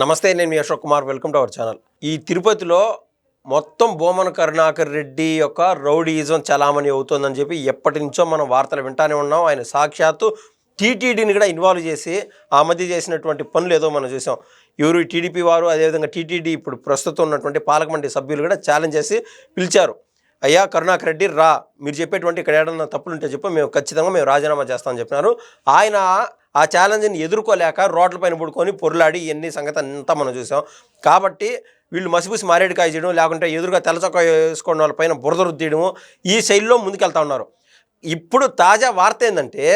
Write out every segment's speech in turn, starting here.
నమస్తే నేను మీ Ashok Kumar. Welcome to our channel. ఈ తిరుపతిలో మొత్తం బోమన కరుణాకర్ రెడ్డి యొక్క రౌడీయిజం చలామణి అవుతుందని చెప్పి ఎప్పటి నుంచో మనం వార్తలు వింటానే ఉన్నాం. ఆయన సాక్షాత్తు టీటీడీని కూడా ఇన్వాల్వ్ చేసి ఆ మధ్య చేసినటువంటి పనులు ఏదో మనం చూసాం. ఎవరు టీడీపీ వారు అదేవిధంగా టీటీడీ ఇప్పుడు ప్రస్తుతం ఉన్నటువంటి పాలక సభ్యులు కూడా ఛాలెంజ్ చేసి పిలిచారు. అయ్యా కరుణాకర్ రెడ్డి రా. మీరు చెప్పేటువంటి ఇక్కడ ఏడన్నా తప్పులుంటే చెప్పు మేము ఖచ్చితంగా మేము రాజీనామా చేస్తామని చెప్పినారు. ఆయన ఆ ఛాలెంజ్ని ఎదుర్కోలేక రోడ్లపైన పడుకొని పొరులాడి ఇవన్నీ సంగతి అంతా మనం చూసాం. కాబట్టి వీళ్ళు మసిపూసి మారేడుకాయ చేయడం లేకుంటే ఎదురుగా తెల్లచొక్క వేసుకున్న వాళ్ళపైన బురద రుద్దీయడము ఈ శైలిలో ముందుకెళ్తా ఉన్నారు. ఇప్పుడు తాజా వార్త ఏంటంటే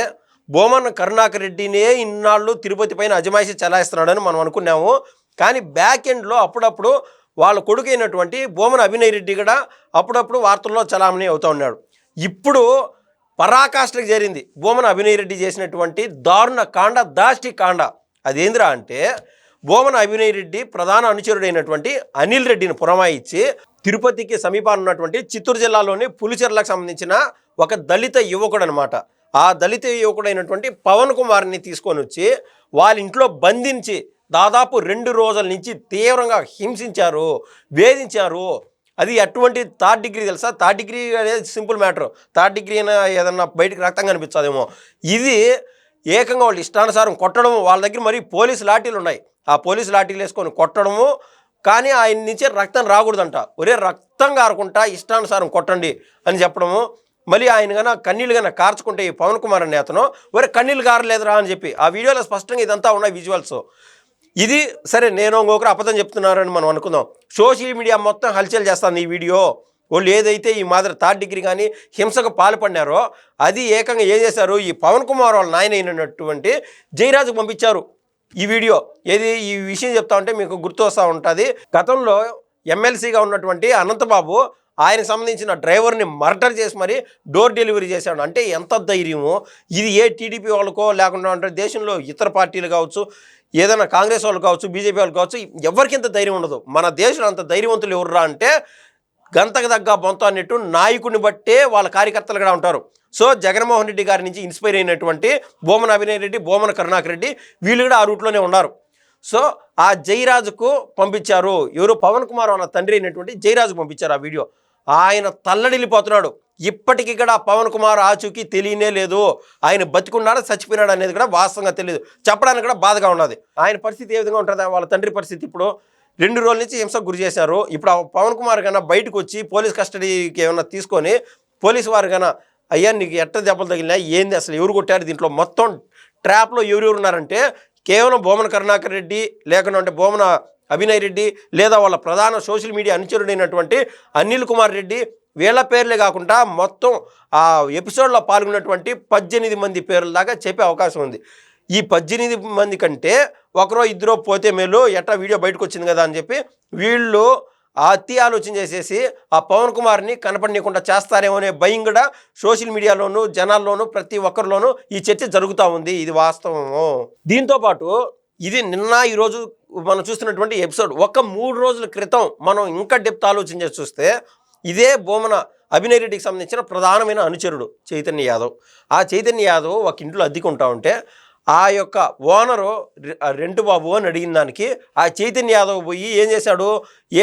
బోమన్న కరుణాకర్ రెడ్డినే ఇన్నాళ్ళు తిరుపతి పైన అజమాయిషి చలాయిస్తున్నాడని మనం అనుకున్నాము. కానీ బ్యాక్ ఎండ్లో అప్పుడప్పుడు వాళ్ళ కొడుకు అయినటువంటి బోమన అభినయ్ రెడ్డి కూడా అప్పుడప్పుడు వార్తల్లో చలామణి అవుతూ ఉన్నాడు. ఇప్పుడు పరాకాష్ఠకు చేరింది. బోమన అభినయ్ రెడ్డి చేసినటువంటి దారుణ కాండ దాష్టి కాండ. అదేంద్రా అంటే బోమన అభినయ్ రెడ్డి ప్రధాన అనుచరుడైనటువంటి అనిల్ రెడ్డిని పురమాయించి తిరుపతికి సమీపాన ఉన్నటువంటి చిత్తూరు జిల్లాలోని పులిచెర్లకు సంబంధించిన ఒక దళిత యువకుడు అనమాట ఆ దళిత యువకుడైనటువంటి పవన్ కుమార్ని తీసుకొని వచ్చి వాళ్ళ ఇంట్లో బంధించి దాదాపు రెండు రోజుల నుంచి తీవ్రంగా హింసించారు వేధించారు. అది అటువంటి థర్డ్ డిగ్రీ తెలుసా? థర్డ్ డిగ్రీ అనేది సింపుల్ మ్యాటర్. థర్డ్ డిగ్రీ అయినా ఏదన్నా బయటకు రక్తం కనిపించదేమో. ఇది ఏకంగా వాళ్ళు ఇష్టానుసారం కొట్టడం వాళ్ళ దగ్గర మరి పోలీసు లాఠీలు ఉన్నాయి. ఆ పోలీసు లాఠీలు వేసుకొని కొట్టడము కానీ ఆయన నుంచి రక్తం రాకూడదంట. ఒరే రక్తం కారకుండా ఇష్టానుసారం కొట్టండి అని చెప్పడము. మళ్ళీ ఆయన కన్నా కన్నీళ్ళు కన్నా కార్చుకుంటే ఈ పవన్ కుమార్ అనే అతను ఒరే కన్నీళ్ళు కారలేదురా అని చెప్పి. ఆ వీడియోలో స్పష్టంగా ఇదంతా ఉన్నాయి విజువల్స్ ఇది సరే నేను ఇంకొకరు అబద్ధం చెప్తున్నారని మనం అనుకుందాం. సోషల్ మీడియా మొత్తం హల్చల్ చేస్తాను ఈ వీడియో. వాళ్ళు ఏదైతే ఈ మాదిరి థర్డ్ డిగ్రీ కానీ హింసకు పాల్పడినారో అది ఏకంగా ఏం చేశారు? ఈ పవన్ కుమార్ వాళ్ళ నాయన అయినటువంటి జయరాజుకు పంపించారు ఈ వీడియో. ఏది ఈ విషయం చెప్తా ఉంటే మీకు గుర్తు వస్తూ ఉంటుంది. గతంలో ఎమ్మెల్సీగా ఉన్నటువంటి అనంతబాబు ఆయన సంబంధించిన డ్రైవర్ని మర్డర్ చేసి మరి డోర్ డెలివరీ చేశాడు. అంటే ఎంత ధైర్యమో. ఇది ఏ టీడీపీ వాళ్ళకో లేకుండా అంటే దేశంలో ఇతర పార్టీలు కావచ్చు ఏదైనా కాంగ్రెస్ వాళ్ళు కావచ్చు బీజేపీ వాళ్ళు కావచ్చు ఎవరికి ఇంత ధైర్యం ఉండదు. మన దేశంలో అంత ధైర్యవంతులు ఎవర్రా అంటే గంతకు తగ్గ బొంత అన్నట్టు నాయకుడిని బట్టే వాళ్ళ కార్యకర్తలు కూడా ఉంటారు. సో జగన్మోహన్ రెడ్డి గారి నుంచి ఇన్స్పైర్ అయినటువంటి బోమన అభినయ్ రెడ్డి బోమన కరుణాకర్ రెడ్డి వీళ్ళు కూడా ఆ రూట్లోనే ఉన్నారు. సో ఆ జయరాజుకు పంపించారు. ఎవరు? పవన్ కుమార్ అన్న తండ్రి అయినటువంటి జయరాజుకు పంపించారు ఆ వీడియో. ఆయన తల్లడిల్లిపోతున్నాడు. ఇప్పటికీ కూడా పవన్ కుమార్ ఆచూకీ తెలియనే లేదు. ఆయన బతికున్నాడా చచ్చిపోయినాడు అనేది కూడా వాస్తవంగా తెలియదు. చెప్పడానికి కూడా బాధగా ఉన్నది. ఆయన పరిస్థితి ఏ విధంగా ఉంటుంది వాళ్ళ తండ్రి పరిస్థితి ఇప్పుడు రెండు రోజుల నుంచి హింసకు గురి చేశారు. ఇప్పుడు ఆ పవన్ కుమార్ కన్నా బయటకు వచ్చి పోలీస్ కస్టడీకి ఏమైనా తీసుకొని పోలీసు వారు కన్నా అయ్యా నీకు ఎట్ట దెబ్బలు తగిలినా ఏంది అసలు ఎవరు కొట్టారు దీంట్లో? మొత్తం ట్రాప్లో ఎవరెవరు ఉన్నారంటే కేవలం బోమన కరుణాకర్ రెడ్డి లేకుండా అంటే బోమన అభినయ్ రెడ్డి లేదా వాళ్ళ ప్రధాన సోషల్ మీడియా అనుచరుడైనటువంటి అనిల్ కుమార్ రెడ్డి వీళ్ళ పేర్లే కాకుండా మొత్తం ఆ ఎపిసోడ్లో పాల్గొన్నటువంటి పద్దెనిమిది మంది పేర్ల దాకా చెప్పే అవకాశం ఉంది. ఈ పద్దెనిమిది మంది కంటే ఒకరో ఇద్దరో పోతే మేలు ఎట్టా వీడియో బయటకు వచ్చింది కదా అని చెప్పి వీళ్ళు అతి ఆలోచన చేసేసి ఆ పవన్ కుమార్ని కనపడనీయకుండా చేస్తారేమో అనే భయం కూడా సోషల్ మీడియాలోను జనాల్లోనూ ప్రతి ఒక్కరిలోనూ ఈ చర్చ జరుగుతూ ఉంది. ఇది వాస్తవము. దీంతో పాటు ఇది నిన్న ఈరోజు మనం చూస్తున్నటువంటి ఎపిసోడ్. ఒక మూడు రోజుల క్రితం మనం ఇంకా డెప్త్ ఆలోచన చేసి చూస్తే ఇదే బోమన అభినయ్ రెడ్డికి సంబంధించిన ప్రధానమైన అనుచరుడు చైతన్య యాదవ్. ఆ చైతన్య యాదవ్ ఒక ఇంట్లో అద్దెకుంటా ఉంటే ఆ యొక్క ఓనరు రెంటు బాబు అని అడిగిన దానికి ఆ చైతన్య యాదవ్ పోయి ఏం చేశాడు?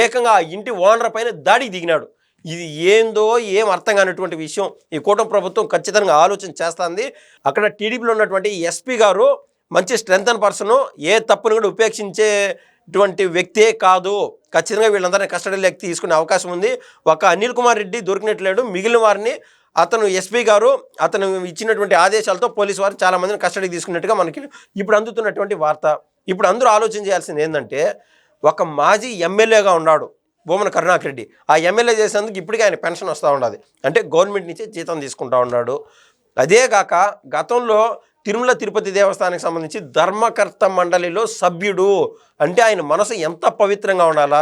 ఏకంగా ఆ ఇంటి ఓనర్ పైన దాడికి దిగినాడు. ఇది ఏందో ఏం అర్థం కానటువంటి విషయం ఈ కూటమి ప్రభుత్వం ఖచ్చితంగా ఆలోచన చేస్తుంది. అక్కడ టీడీపీలో ఉన్నటువంటి ఎస్పీ గారు మంచి స్ట్రెంగ్ అండ్ పర్సన్ ఏ తప్పును కూడా ఉపేక్షించేటువంటి వ్యక్తే కాదు. ఖచ్చితంగా వీళ్ళందరినీ కస్టడీలోకి తీసుకునే అవకాశం ఉంది. ఒక అనిల్ కుమార్ రెడ్డి దొరికినట్లేడు. మిగిలిన వారిని అతను ఎస్పీ గారు అతను ఇచ్చినటువంటి ఆదేశాలతో పోలీసు వారు చాలామందిని కస్టడీకి తీసుకున్నట్టుగా మనకి ఇప్పుడు అందుతున్నటువంటి వార్త. ఇప్పుడు అందరూ ఆలోచన చేయాల్సింది ఏంటంటే ఒక మాజీ ఎమ్మెల్యేగా ఉన్నాడు బొమ్మన కరుణాకర్ రెడ్డి. ఆ ఎమ్మెల్యే చేసేందుకు ఇప్పటికీ ఆయన పెన్షన్ వస్తూ ఉండదు. అంటే గవర్నమెంట్ నుంచి జీతం తీసుకుంటా ఉన్నాడు. అదే కాక గతంలో తిరుమల తిరుపతి దేవస్థానానికి సంబంధించి ధర్మకర్త మండలిలో సభ్యుడు. అంటే ఆయన మనసు ఎంత పవిత్రంగా ఉండాలా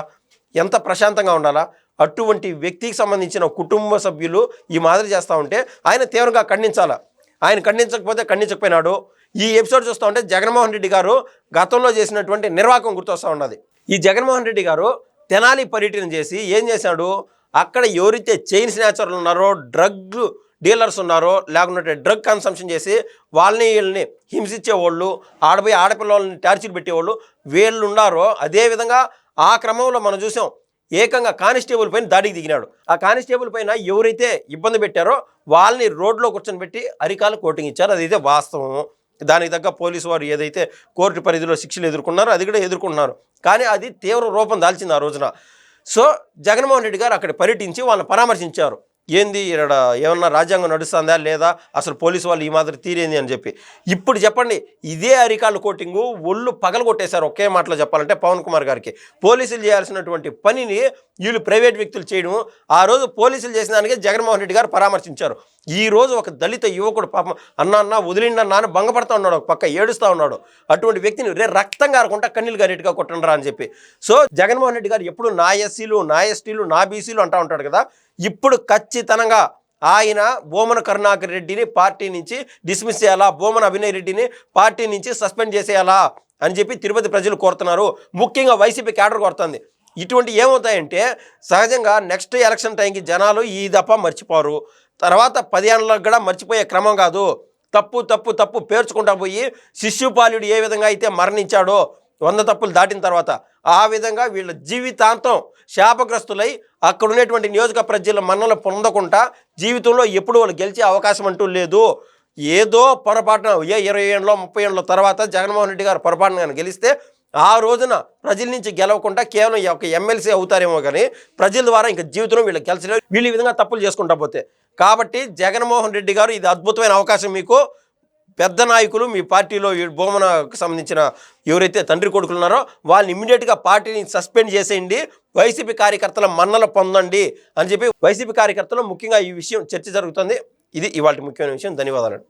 ఎంత ప్రశాంతంగా ఉండాలా అటువంటి వ్యక్తికి సంబంధించిన కుటుంబ సభ్యులు ఈ మాదిరి చేస్తూ ఉంటే ఆయన తీవ్రంగా ఖండించాలా? ఆయన ఖండించకపోతే ఖండించకపోయినాడు. ఈ ఎపిసోడ్ చూస్తూ ఉంటే జగన్మోహన్ రెడ్డి గారు గతంలో చేసినటువంటి నిర్వాహకం గుర్తొస్తూ ఉన్నది. ఈ జగన్మోహన్ రెడ్డి గారు తెనాలి పర్యటన చేసి ఏం చేశాడు? అక్కడ ఎవరైతే చైన్ స్నాచర్లు ఉన్నారో డ్రగ్ డీలర్స్ ఉన్నారో లేకుంటే డ్రగ్ కన్సంప్షన్ చేసి వాళ్ళని వీళ్ళని హింసించేవాళ్ళు ఆడపోయి ఆడపిల్లల్ని టార్చర్ పెట్టేవాళ్ళు వీళ్ళు ఉన్నారో అదేవిధంగా ఆ క్రమంలో మనం చూసాం ఏకంగా కానిస్టేబుల్ పైన దాడికి దిగినాడు. ఆ కానిస్టేబుల్ పైన ఎవరైతే ఇబ్బంది పెట్టారో వాళ్ళని రోడ్లో కూర్చొని పెట్టి అరికాలు కోటింగ్ ఇచ్చారు. అదైతే వాస్తవం. దానికి తగ్గ పోలీసు వారు ఏదైతే కోర్టు పరిధిలో శిక్షలు ఎదుర్కొన్నారో అది కూడా ఎదుర్కొన్నారు కానీ అది తీవ్ర రూపం దాల్చింది ఆ రోజున. సో జగన్మోహన్ రెడ్డి గారు అక్కడ పర్యటించి వాళ్ళని పరామర్శించారు. ఏంది ఇక్కడ ఏమన్నా రాజ్యాంగం నడుస్తుందా లేదా? అసలు పోలీసు వాళ్ళు ఈ మాదిరి తీరేంది అని చెప్పి. ఇప్పుడు చెప్పండి ఇదే అరికాళ్ళు కోటింగు ఒళ్ళు పగల కొట్టేశారు ఒకే మాటలో చెప్పాలంటే పవన్ కుమార్ గారికి. పోలీసులు చేయాల్సినటువంటి పనిని వీళ్ళు ప్రైవేట్ వ్యక్తులు చేయడం ఆ రోజు పోలీసులు చేసిన దానికి జగన్మోహన్ రెడ్డి గారు పరామర్శించారు. ఈ రోజు ఒక దళిత యువకుడు పాపం అన్న అన్న వదిలిండి నాన్న భంగపడతా ఉన్నాడు ఒక పక్క ఏడుస్తూ ఉన్నాడు. అటువంటి వ్యక్తిని రే రక్తం కారకుండా కన్నీళ్ళు గారెట్టుగా కొట్టండిరా అని చెప్పి. సో జగన్మోహన్ రెడ్డి గారు ఎప్పుడు నా ఎస్సీలు నా ఎస్టీలు నా బీసీలు అంటూ ఉంటాడు కదా ఇప్పుడు ఖచ్చితంగా ఆయన బోమన కరుణాకర్ రెడ్డిని పార్టీ నుంచి డిస్మిస్ చేయాలా? బోమన అభినయ్ రెడ్డిని పార్టీ నుంచి సస్పెండ్ చేసేయాలా? అని చెప్పి తిరుపతి ప్రజలు కోరుతున్నారు. ముఖ్యంగా వైసీపీ క్యాడర్ కోరుతుంది. ఇటువంటి ఏమవుతాయంటే సహజంగా నెక్స్ట్ ఎలక్షన్ టైంకి జనాలు ఈ దప్ప మర్చిపోరు. తర్వాత పది ఏళ్ళకు కూడా మర్చిపోయే క్రమం కాదు. తప్పు తప్పు తప్పు పేర్చుకుంటా పోయి శిష్యుపాలుడు ఏ విధంగా అయితే మరణించాడో వంద తప్పులు దాటిన తర్వాత ఆ విధంగా వీళ్ళ జీవితాంతం శాపగ్రస్తులై అక్కడ ఉన్నటువంటి నియోజక ప్రజల మన్నలు పొందకుండా జీవితంలో ఎప్పుడు వాళ్ళు గెలిచే అవకాశం అంటూ లేదు. ఏదో పొరపాటున ఏ ఇరవై ఏళ్ళలో ముప్పై ఏళ్ళలో తర్వాత జగన్మోహన్ రెడ్డి గారు పొరపాటున కానీ గెలిస్తే ఆ రోజున ప్రజల నుంచి గెలవకుండా కేవలం ఒక ఎమ్మెల్సీ అవుతారేమో కానీ ప్రజల ద్వారా ఇంకా జీవితంలో వీళ్ళు గెలిచలేదు వీళ్ళు ఈ విధంగా తప్పులు చేసుకుంటా పోతే. కాబట్టి జగన్మోహన్ రెడ్డి గారు ఇది అద్భుతమైన అవకాశం మీకు. పెద్ద నాయకులు మీ పార్టీలో ఈ బొమ్మనకు సంబంధించిన ఎవరైతే తండ్రి కొడుకులు ఉన్నారో వాళ్ళని ఇమ్మీడియట్గా పార్టీని సస్పెండ్ చేసేయండి. వైసీపీ కార్యకర్తల మన్నలు పొందండి అని చెప్పి వైసీపీ కార్యకర్తలు ముఖ్యంగా ఈ విషయం చర్చ జరుగుతుంది. ఇది ఇవాళ ముఖ్యమైన విషయం. ధన్యవాదాలు.